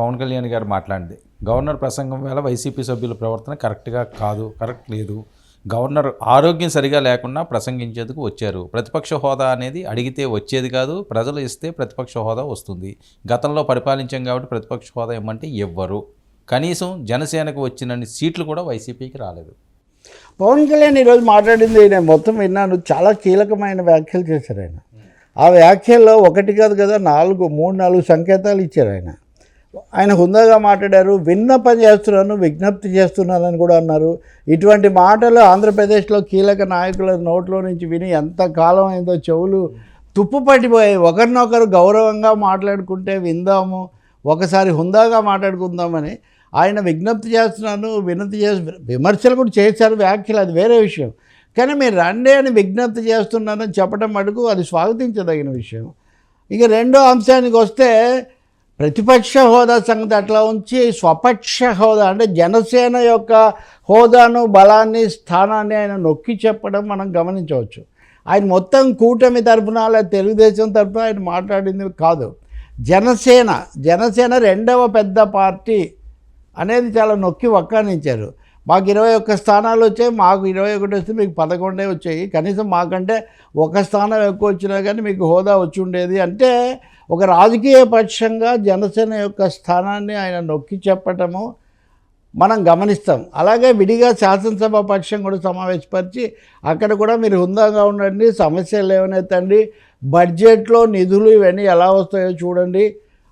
పవన్ కళ్యాణ్ గారు మాట్లాడింది. గవర్నర్ ప్రసంగం వేళ వైసీపీ సభ్యుల ప్రవర్తన కరెక్ట్గా కాదు కరెక్ట్ లేదు. గవర్నర్ ఆరోగ్యం సరిగా లేకుండా ప్రసంగించేందుకు వచ్చారు. ప్రతిపక్ష హోదా అనేది అడిగితే వచ్చేది కాదు ప్రజలు ఇస్తే ప్రతిపక్ష హోదా వస్తుంది. గతంలో పరిపాలించాం కాబట్టి ప్రతిపక్ష హోదా ఇవ్వమంటే ఇవ్వరు కనీసం జనసేనకు వచ్చినన్ని సీట్లు కూడా వైసీపీకి రాలేదు. పవన్ కళ్యాణ్ ఈరోజు మాట్లాడింది నేను మొత్తం విన్నాను. చాలా కీలకమైన వ్యాఖ్యలు చేశారు ఆయన. ఆ వ్యాఖ్యల్లో ఒకటి కాదు కదా నాలుగు మూడు నాలుగు సంకేతాలు ఇచ్చారు ఆయన. ఆయన హుందాగా మాట్లాడారు విన్నపం చేస్తున్నాను విజ్ఞప్తి చేస్తున్నానని కూడా అన్నారు. ఇటువంటి మాటలు ఆంధ్రప్రదేశ్లో కీలక నాయకుల నోట్లో నుంచి విని ఎంత కాలం అయిందో చెవులు తుప్పు పట్టిపోయాయి ఒకరినొకరు గౌరవంగా మాట్లాడుకుంటే విందాము ఒకసారి హుందాగా మాట్లాడుకుందామని ఆయన విజ్ఞప్తి చేస్తున్నాను వినతి చేసి విమర్శలు కూడా చేశారు వ్యాఖ్యలు అది వేరే విషయం. కానీ మీరు రండే అని విజ్ఞప్తి చేస్తున్నానని చెప్పడం మటుకు అది స్వాగతించదగిన విషయం. ఇక రెండో అంశానికి వస్తే ప్రతిపక్ష హోదా సంగతి అట్లా ఉంచి స్వపక్ష హోదా అంటే జనసేన యొక్క హోదాను బలాన్ని స్థానాన్ని ఆయన నొక్కి చెప్పడం మనం గమనించవచ్చు. ఆయన మొత్తం కూటమి తరఫున లేదా తెలుగుదేశం తరఫున ఆయన మాట్లాడింది కాదు. జనసేన జనసేన రెండవ పెద్ద పార్టీ అనేది చాలా నొక్కి వక్కానించారు మాకు ఇరవై ఒక్క స్థానాలు వచ్చాయి మాకు ఇరవై ఒకటి వస్తే మీకు పదకొండే వచ్చాయి. కనీసం మాకంటే ఒక స్థానం ఎక్కువ వచ్చినా కానీ మీకు హోదా వచ్చి ఉండేది. అంటే ఒక రాజకీయ పక్షంగా జనసేన యొక్క స్థానాన్ని ఆయన నొక్కి చెప్పటము మనం గమనిస్తాం. అలాగే విడిగా శాసనసభ పక్షం కూడా సమావేశపరిచి అక్కడ కూడా మీరు హుందాగా ఉండండి సమస్యలు ఏమనైతండి బడ్జెట్లో నిధులు ఇవన్నీ ఎలా వస్తాయో చూడండి.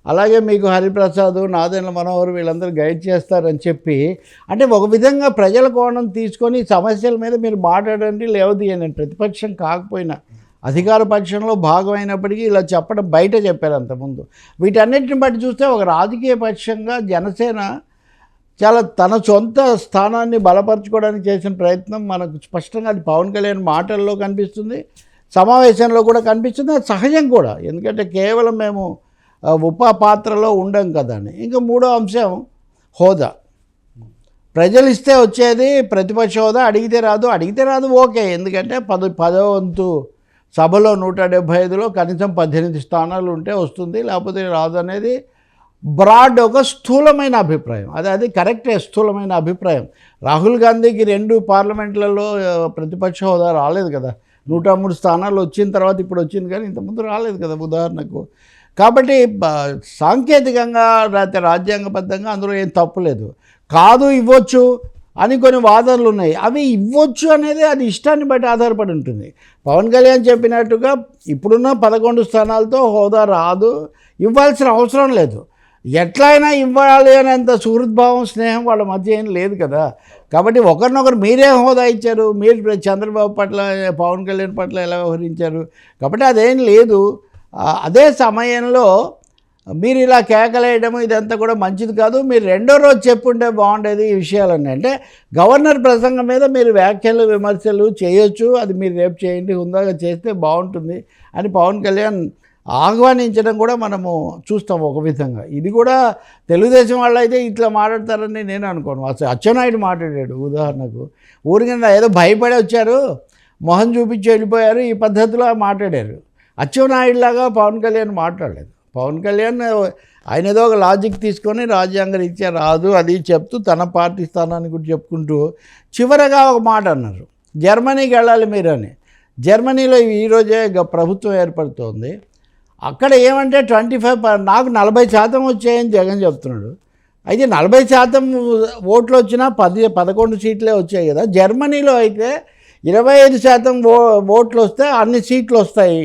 అలాగే మీకు హరిప్రసాద్ నాదెండ్ల మనోహర్ వీళ్ళందరూ గైడ్ చేస్తారని చెప్పి అంటే ఒక విధంగా ప్రజల కోణం తీసుకొని సమస్యల మీద మీరు మాట్లాడండి లేవదీయండి ప్రతిపక్షం కాకపోయినా. అధికార పక్షంలో భాగమైనప్పటికీ ఇలా చెప్పడం బయట చెప్పారు అంతకుముందు. వీటన్నిటిని బట్టి చూస్తే ఒక రాజకీయ పక్షంగా జనసేన చాలా తన సొంత స్థానాన్ని బలపరచుకోవడానికి చేసిన ప్రయత్నం మనకు స్పష్టంగా అది పవన్ కళ్యాణ్ మాటల్లో కనిపిస్తుంది. సమావేశంలో కూడా కనిపిస్తుంది. అది సహజం కూడా. ఎందుకంటే కేవలం మేము ఉప పాత్రలో ఉండం కదా అని. ఇంకా మూడో అంశం హోదా. ప్రజలు ఇస్తే వచ్చేది ప్రతిపక్ష హోదా అడిగితే రాదు. అడిగితే రాదు ఓకే. ఎందుకంటే పద పదో వంతు సభలో నూట డెబ్భై ఐదులో కనీసం పద్దెనిమిది స్థానాలు ఉంటే వస్తుంది లేకపోతే రాదు అనేది బ్రాడ్ ఒక స్థూలమైన అభిప్రాయం. అది అది కరెక్టే స్థూలమైన అభిప్రాయం. రాహుల్ గాంధీకి రెండు పార్లమెంట్లలో ప్రతిపక్ష హోదా రాలేదు కదా. నూట మూడు స్థానాలు వచ్చిన తర్వాత ఇప్పుడు వచ్చింది కానీ ఇంతకుముందు రాలేదు కదా ఉదాహరణకు. కాబట్టి సాంకేతికంగా లేకపోతే రాజ్యాంగబద్ధంగా అందులో ఏం తప్పు లేదు. కాదు ఇవ్వచ్చు అని కొన్ని వాదనలు ఉన్నాయి. అవి ఇవ్వచ్చు అనేది అది ఇష్టాన్ని బట్టి ఆధారపడి ఉంటుంది. పవన్ కళ్యాణ్ చెప్పినట్టుగా ఇప్పుడున్న పదకొండు స్థానాలతో హోదా రాదు ఇవ్వాల్సిన అవసరం లేదు. ఎట్లయినా ఇవ్వాలి అనేంత సుహృద్భావం స్నేహం వాళ్ళ మధ్య ఏం లేదు కదా. కాబట్టి ఒకరినొకరు మీరే హోదా ఇచ్చారు. మీరు చంద్రబాబు పట్ల పవన్ కళ్యాణ్ పట్ల ఎలా వ్యవహరించారు? కాబట్టి అదేం లేదు. అదే సమయంలో మీరు ఇలా కేకలేయడం ఇదంతా కూడా మంచిది కాదు. మీరు రెండో రోజు చెప్పుంటే బాగుండేది ఈ విషయాలన్నీ. అంటే గవర్నర్ ప్రసంగం మీద మీరు వ్యాఖ్యలు విమర్శలు చేయొచ్చు. అది మీరు రేపు చేయండి హుందాగా చేస్తే బాగుంటుంది అని పవన్ కళ్యాణ్ ఆహ్వానించడం కూడా మనము చూస్తాం ఒక విధంగా. ఇది కూడా తెలుగుదేశం వాళ్ళు అయితే ఇట్లా మాట్లాడతారని నేను అనుకోను. అసలు అచ్చెన్నాయుడు మాట్లాడాడు ఉదాహరణకు. ఊరికింద ఏదో భయపడి వచ్చారు మొహం చూపించి వెళ్ళిపోయారు ఈ పద్ధతిలో మాట్లాడారు. అచ్చెన్నాయుడులాగా పవన్ కళ్యాణ్ మాట్లాడలేదు. పవన్ కళ్యాణ్ ఆయన ఏదో ఒక లాజిక్ తీసుకొని రాజ్యాంగ రీత్యా రాదు అది చెప్తూ తన పార్టీ స్థానాన్ని కూడా చెప్పుకుంటూ చివరగా ఒక మాట అన్నారు. జర్మనీకి వెళ్ళాలి మీరు అని జర్మనీలో ఈరోజే ప్రభుత్వం ఏర్పడుతోంది. అక్కడ ఏమంటే ట్వంటీ ఫైవ్ నాకు నలభై శాతం వచ్చాయని జగన్ చెప్తున్నాడు. అయితే నలభై శాతం ఓట్లు వచ్చినా పది పదకొండు సీట్లే వచ్చాయి కదా. జర్మనీలో అయితే ఇరవై ఐదు శాతం ఓ ఓట్లు వస్తే అన్ని సీట్లు వస్తాయి.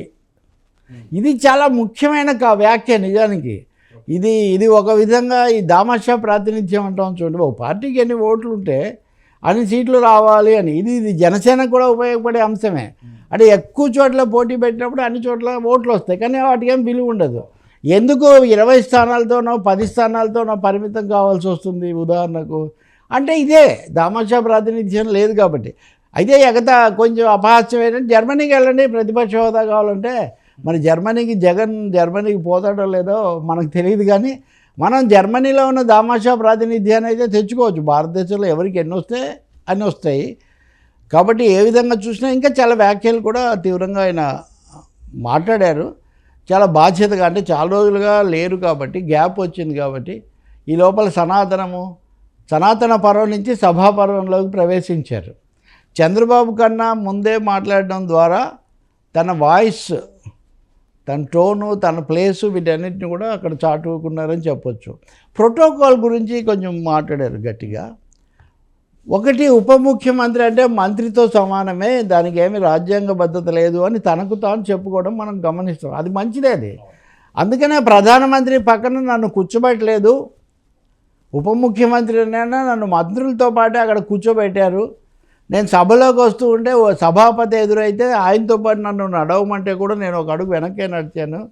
ఇది చాలా ముఖ్యమైన కా- వ్యాఖ్య నిజానికి. ఇది ఇది ఒక విధంగా ఈ దామాషా ప్రాతినిధ్యం అంటాం చూడండి. ఒక పార్టీకి ఎన్ని ఓట్లు ఉంటే అన్ని సీట్లు రావాలి అని. ఇది ఇది జనసేనకు కూడా ఉపయోగపడే అంశమే. అంటే ఎక్కువ చోట్ల పోటీ పెట్టినప్పుడు అన్ని చోట్ల ఓట్లు వస్తాయి. కానీ వాటికి ఏం విలువ ఉండదు. ఎందుకు ఇరవై స్థానాలతోనో పది స్థానాలతోనో పరిమితం కావాల్సి వస్తుంది ఉదాహరణకు? అంటే ఇదే దామాషా ప్రాతినిధ్యం లేదు కాబట్టి. అయితే ఎగత కొంచెం అపహాస్యం ఏంటంటే జర్మనీకి వెళ్ళండి ప్రతిపక్ష హోదా కావాలంటే మరి జర్మనీకి జగన్ జర్మనీకి పోతాడో లేదో మనకు తెలియదు కానీ మనం జర్మనీలో ఉన్న దామాషా ప్రాతినిధ్యాన్ని అయితే తెచ్చుకోవచ్చు. భారతదేశంలో ఎవరికి ఎన్ని వస్తే అన్ని వస్తాయి. కాబట్టి ఏ విధంగా చూసినా ఇంకా చాలా వ్యాఖ్యలు కూడా తీవ్రంగా ఆయన మాట్లాడారు. చాలా బాధ్యతగా అంటే చాలా రోజులుగా లేరు కాబట్టి గ్యాప్ వచ్చింది కాబట్టి ఈ లోపల సనాతనము సనాతన పర్వం నుంచి సభాపర్వంలోకి ప్రవేశించారు. చంద్రబాబు కన్నా ముందే మాట్లాడడం ద్వారా తన వాయిస్ తన టోను తన ప్లేసు వీటన్నిటిని కూడా అక్కడ చాటుకున్నారని చెప్పొచ్చు. ప్రోటోకాల్ గురించి కొంచెం మాట్లాడారు గట్టిగా. ఒకటి ఉప ముఖ్యమంత్రి అంటే మంత్రితో సమానమే దానికి ఏమి రాజ్యాంగబద్ధత లేదు అని తనకు తాను చెప్పుకోవడం మనం గమనిస్తాం అది మంచిదే అది. అందుకనే ప్రధానమంత్రి పక్కన నన్ను కూర్చోబెట్టలేదు. ఉప ముఖ్యమంత్రినైనా నన్ను మంత్రులతో పాటే అక్కడ కూర్చోబెట్టారు. నేను సభలోకి వస్తూ ఉంటే ఓ సభాపతి ఎదురైతే ఆయనతో పాటు నన్ను నడవమంటే కూడా నేను ఒక అడుగు వెనక్కే నడిచాను.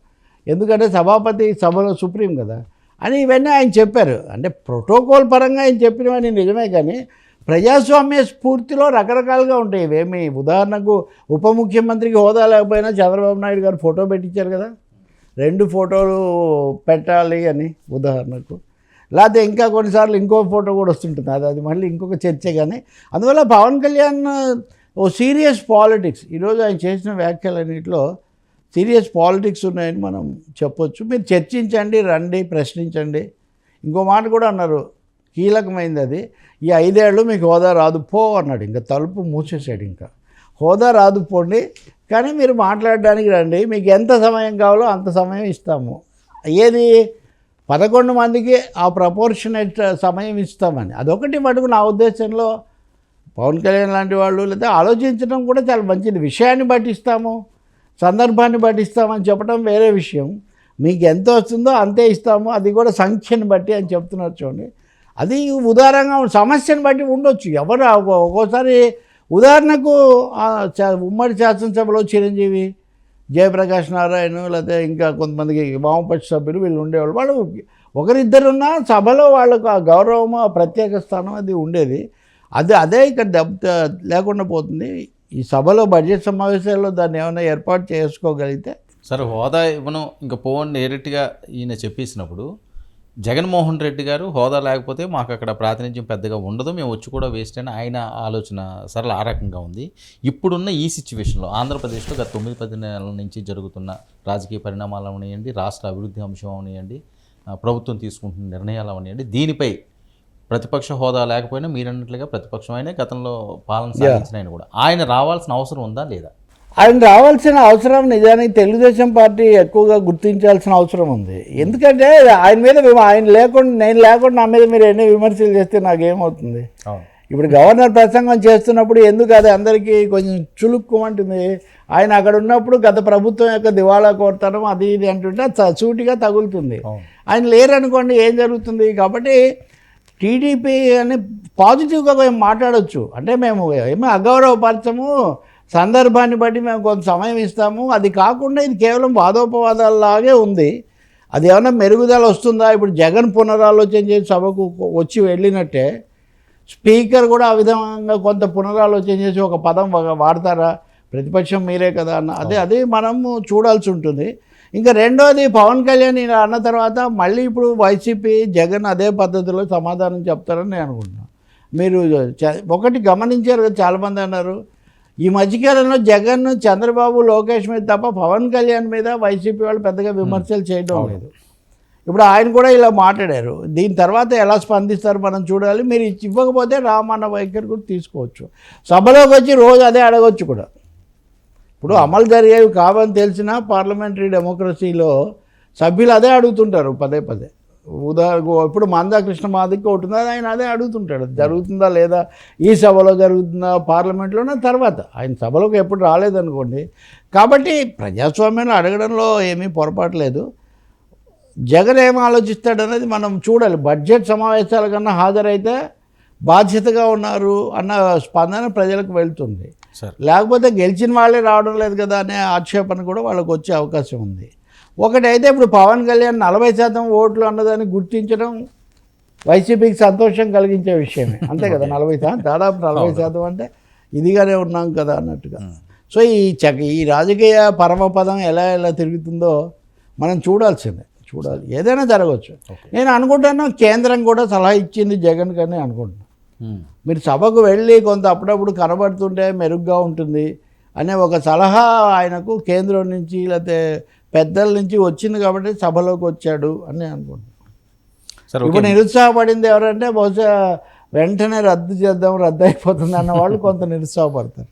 ఎందుకంటే సభాపతి సభలో సుప్రీం కదా. అని ఇవన్నీ ఆయన చెప్పారు. అంటే ప్రోటోకాల్ పరంగా ఆయన చెప్పినవన్నీ నిజమే కానీ ప్రజాస్వామ్య స్ఫూర్తిలో రకరకాలుగా ఉంటాయి. ఇవేమి ఉదాహరణకు ఉప ముఖ్యమంత్రికి హోదా లేకపోయినా చంద్రబాబు నాయుడు గారు ఫోటో పెట్టించారు కదా. రెండు ఫోటోలు పెట్టాలి అని ఉదాహరణకు. లేకపోతే ఇంకా కొన్నిసార్లు ఇంకో ఫోటో కూడా వస్తుంటుంది. అది అది మళ్ళీ ఇంకొక చర్చే కానీ. అందువల్ల పవన్ కళ్యాణ్ ఓ సీరియస్ పాలిటిక్స్. ఈరోజు ఆయన చేసిన వ్యాఖ్యలన్నింటిలో సీరియస్ పాలిటిక్స్ ఉన్నాయని మనం చెప్పొచ్చు. మీరు చర్చించండి రండి ప్రశ్నించండి. ఇంకో మాట కూడా అన్నారు. కీలకమైంది అది. ఈ ఐదేళ్ళు మీకు హోదా రాదు పో అన్నాడు. ఇంకా తలుపు మూసేసాడు ఇంకా. హోదా రాదు పోండి. కానీ మీరు మాట్లాడడానికి రండి. మీకు ఎంత సమయం కావాలో అంత సమయం ఇస్తాము. ఏది? పదకొండు మందికి ఆ ప్రపోర్షనేట్ సమయం ఇస్తామని. అదొకటి మటుకు నా ఉద్దేశంలో పవన్ కళ్యాణ్ లాంటి వాళ్ళు లేదా ఆలోచించడం కూడా చాలా మంచిది. విషయాన్ని పట్టిస్తాము సందర్భాన్ని బట్టి ఇస్తామని చెప్పడం వేరే విషయం. మీకు ఎంత వస్తుందో అంతే ఇస్తాము. అది కూడా సంఖ్యను బట్టి అని చెప్తున్నారు చూడండి. అది ఉదారంగా సమస్యను బట్టి ఉండొచ్చు. ఎవరు ఒక్కోసారి ఉదాహరణకు ఉమ్మడి శాసనసభలో చిరంజీవి జయప్రకాష్ నారాయణ లేకపోతే ఇంకా కొంతమందికి వామపక్ష సభ్యులు వీళ్ళు ఉండేవాళ్ళు. వాళ్ళు ఒకరిద్దరున్నా సభలో వాళ్ళకు ఆ గౌరవము ఆ ప్రత్యేక స్థానం అది ఉండేది. అది అదే ఇక్కడ దెబ్బ లేకుండా పోతుంది. ఈ సభలో బడ్జెట్ సమావేశాల్లో దాన్ని ఏమైనా ఏర్పాటు చేసుకోగలిగితే సరే హోదా ఇవ్వను. ఇంకా పోండి డైరెక్ట్గా ఈయన చెప్పేసినప్పుడు జగన్మోహన్ రెడ్డి గారు హోదా లేకపోతే మాకు అక్కడ ప్రాతినిధ్యం పెద్దగా ఉండదు మేము వచ్చి కూడా వేస్ట్ అని ఆయన ఆలోచన సరళ ఆ రకంగా ఉంది. ఇప్పుడున్న ఈ సిచ్యువేషన్లో ఆంధ్రప్రదేశ్లో గత తొమ్మిది పది నెలల నుంచి జరుగుతున్న రాజకీయ పరిణామాలు అవనివ్వండి రాష్ట్ర అభివృద్ధి అంశం అవనివ్వండి ప్రభుత్వం తీసుకుంటున్న నిర్ణయాలు అవనివ్వండి దీనిపై ప్రతిపక్ష హోదా లేకపోయినా మీరన్నట్లుగా ప్రతిపక్షమైన గతంలో పాలన సాగించిన ఆయన కూడా. ఆయన రావాల్సిన అవసరం ఉందా లేదా? ఆయన రావాల్సిన అవసరం నిజానికి తెలుగుదేశం పార్టీ ఎక్కువగా గుర్తించాల్సిన అవసరం ఉంది. ఎందుకంటే ఆయన మీద మేము ఆయన లేకుండా నేను లేకుండా నా మీద మీరు ఎన్ని విమర్శలు చేస్తే నాకేమవుతుంది? ఇప్పుడు గవర్నర్ ప్రసంగం చేస్తున్నప్పుడు ఎందుకు అది అందరికీ కొంచెం చులుక్కుమంటుంది? ఆయన అక్కడ ఉన్నప్పుడు గత ప్రభుత్వం యొక్క దివాళా కోరతనం అది ఇది అంటుంటే సూటిగా తగులుతుంది. ఆయన లేరనుకోండి ఏం జరుగుతుంది? కాబట్టి టీడీపీ అని పాజిటివ్గా మేము మాట్లాడొచ్చు. అంటే మేము ఏమీ అగౌరవపరచము సందర్భాన్ని బట్టి మేము కొంత సమయం ఇస్తాము. అది కాకుండా ఇది కేవలం వాదోపవాదాలలాగే ఉంది. అది ఏమైనా మెరుగుదల వస్తుందా? ఇప్పుడు జగన్ పునరాలోచన చేసి సభకు వచ్చి వెళ్ళినట్టే స్పీకర్ కూడా ఆ విధంగా కొంత పునరాలోచన చేసి ఒక పదం వాడతారా? ప్రతిపక్షం మీరే కదా అన్న. అదే అదే మనము చూడాల్సి ఉంటుంది. ఇంకా రెండోది పవన్ కళ్యాణ్ ఇలా అన్న తర్వాత మళ్ళీ ఇప్పుడు వైసీపీ జగన్ అదే పద్ధతిలో సమాధానం చెప్తారని నేను అనుకుంటున్నాను మీరు చ- ఒకటి గమనించారు కదా చాలామంది అన్నారు. ఈ మధ్యకాలంలో జగన్ చంద్రబాబు లోకేష్ మీద తప్ప పవన్ కళ్యాణ్ మీద వైసీపీ వాళ్ళు పెద్దగా విమర్శలు చేయడం లేదు. ఇప్పుడు ఆయన కూడా ఇలా మాట్లాడారు. దీని తర్వాత ఎలా స్పందిస్తారు మనం చూడాలి. మీరు ఇచ్చి- ఇవ్వకపోతే రామన్న వైఖరి కూడా తీసుకోవచ్చు. సభలోకి వచ్చి రోజు అదే అడగొచ్చు కూడా. ఇప్పుడు అమలు జరిగేవి కావని తెలిసినా పార్లమెంటరీ డెమోక్రసీలో సభ్యులు అదే అడుగుతుంటారు పదే పదే. ఉదాహరణకు ఇప్పుడు మందా కృష్ణ మాదికి ఒకటి ఉంది ఆయన అదే అడుగుతుంటాడు. జరుగుతుందా లేదా? ఈ సభలో జరుగుతుందా? పార్లమెంట్లోనే? తర్వాత. ఆయన సభలోకి ఎప్పుడు రాలేదనుకోండి. కాబట్టి ప్రజాస్వామ్యంలో అడగడంలో ఏమీ పొరపాటు లేదు. జగన్ ఏం ఆలోచిస్తాడనేది మనం చూడాలి. బడ్జెట్ సమావేశాల కన్నా హాజరైతే బాధ్యతగా ఉన్నారు అన్న స్పందన ప్రజలకు వెళ్తుంది. సరే. లేకపోతే గెలిచిన వాళ్ళే రావడం లేదు కదా అనే ఆక్షేపణ కూడా వాళ్ళకి వచ్చే అవకాశం ఉంది. ఒకటైతే ఇప్పుడు పవన్ కళ్యాణ్ నలభై శాతం ఓట్లు అన్నదాన్ని గుర్తించడం వైసీపీకి సంతోషం కలిగించే విషయమే. అంతే కదా నలభై శాతం దాదాపు నలభై శాతం అంటే ఇదిగానే ఉన్నాం కదా అన్నట్టుగా. సో ఈ చక ఈ రాజకీయ పరమపదం ఎలా ఎలా తిరుగుతుందో మనం చూడాల్సిందే చూడాలి. ఏదైనా జరగవచ్చు. నేను అనుకుంటాను కేంద్రం కూడా సలహా ఇచ్చింది జగన్ కానీ అనుకుంటున్నాను. మీరు సభకు వెళ్ళి కొంత అప్పుడప్పుడు కనబడుతుంటే మెరుగ్గా ఉంటుంది అనే ఒక సలహా ఆయనకు కేంద్రం నుంచి లేకపోతే పెద్దల నుంచి వచ్చింది కాబట్టి సభలోకి వచ్చాడు అని అనుకుంటున్నాను. ఇప్పుడు నిరుత్సాహపడింది ఎవరంటే బహుశా వెంటనే రద్దు చేద్దాం రద్దు అయిపోతుంది అన్న వాళ్ళు కొంత నిరుత్సాహపడతారు.